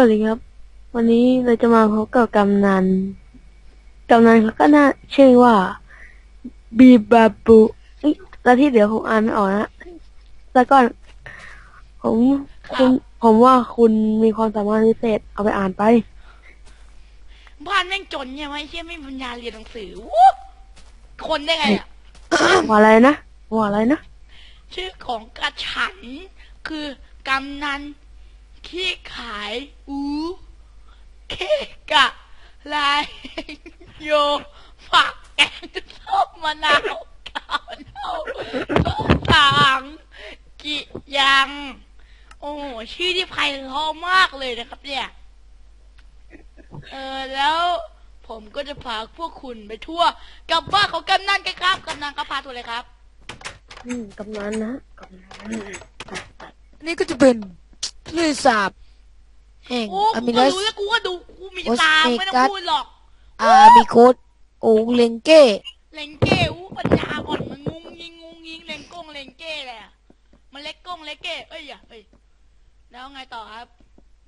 วัสดีครับ วันนี้เราจะมาพบกับกำนันกำนันเขาก็น่าชื่อว่าบีบาบุเอ้ยแล้วที่เดี๋ยวผมอ่านไม่ออกนะแล้วก่อนผมคุณผมว่าคุณมีความสามารถพิเศษเอาไปอ่านไป บ้านแม่งจนเนี่ยไม่เชี่ยไม่มีปัญญาเรียนหนังสือวู้คนได้ไงอะว่าอะไรนะว่าอะไรนะชื่อของกระฉันคือกำนัน ขี้ขายอูเคกะลายโยฝักแกงส้มมะนาวกาวเน่าต่างกิยัง โอ้โหชื่อที่ไพเราะมากเลยนะครับ เนี่ย เออแล้วผมก็จะพาพวกคุณไปทั่วกับบ้านของกำนันกันครับกำนันก็พาทัวร์เลยครับ อืมกำนันนะกำนันนี่ก็จะเป็น ทะเลสาบแห่งโอ้อากูมิก็ลัส รู้แล้วกูก็ดูกูมีโอสตาเมไม่ต้องกัสพูดหรอกอามิโคสโอเลงเก้ เลงเก้อู้ปัญญาอ่อนมันงุ้งยิงงุ้งยิงเลงก้งเลงเก้เลยอะมันเล็กก้งเล็กเก้เอ้ยอย่าเอ้ยแล้วไงต่อครับ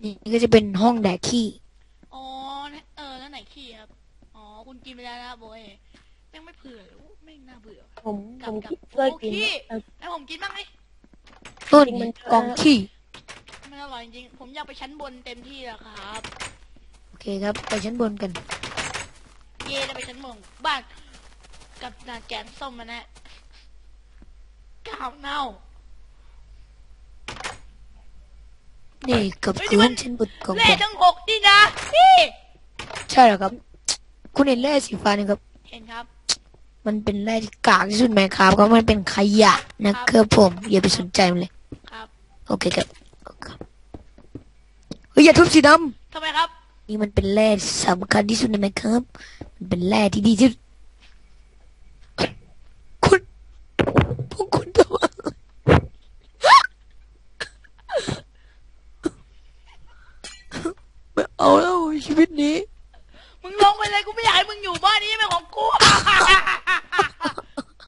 นี่ก็จะเป็นห้องแดกขี้ อ๋อเออแล้วไหนขี้ครับ อ๋อคุณกินไปแล้วนะครับโบยแม่งไม่เผื่อเลยอู้แม่งน่าเบื่อ ผมกผลับมกลับคิดเคยกินโอ้ขี้เออให้ผมกินบ้างไหมต้นจริงมันกองขี้มันอ ร่อยจริงๆผมอยากไปชั้นบนเต็มที่แล้วครับ โอเคครับ ไปชั้นบนกัน เย่ได้ไปชั้นบนบ้านกับนานแกงส้มมาแนะกาวเน่า นี่กับเฮ้ยนี่คือมัห้อนงชั้นบนของเล่ผมทั้งหกนี่นะพี่ใช่แล้วครับ คุณเห็นแร่สีฟ้านี่ครับ เห็นครับ มันเป็นแร่ที่กากที่สุดไหมครับเพราะมันเป็นขยะนะครับผมอย่าไปสนใจมันเลย ครับ โอเคครับโอย่าทุบสีดำทำไมครับ นี่มันเป็นแร่สำคัญที่สุดในแมคครับ มันเป็นแร่ที่ดีที่สุดคุณพวกคุณทำไมไม่เอาแล้วชีวิตนี้ มึงลงไปเลยกูไม่อยากให้มึงอยู่บ้านนี้เป็นของกู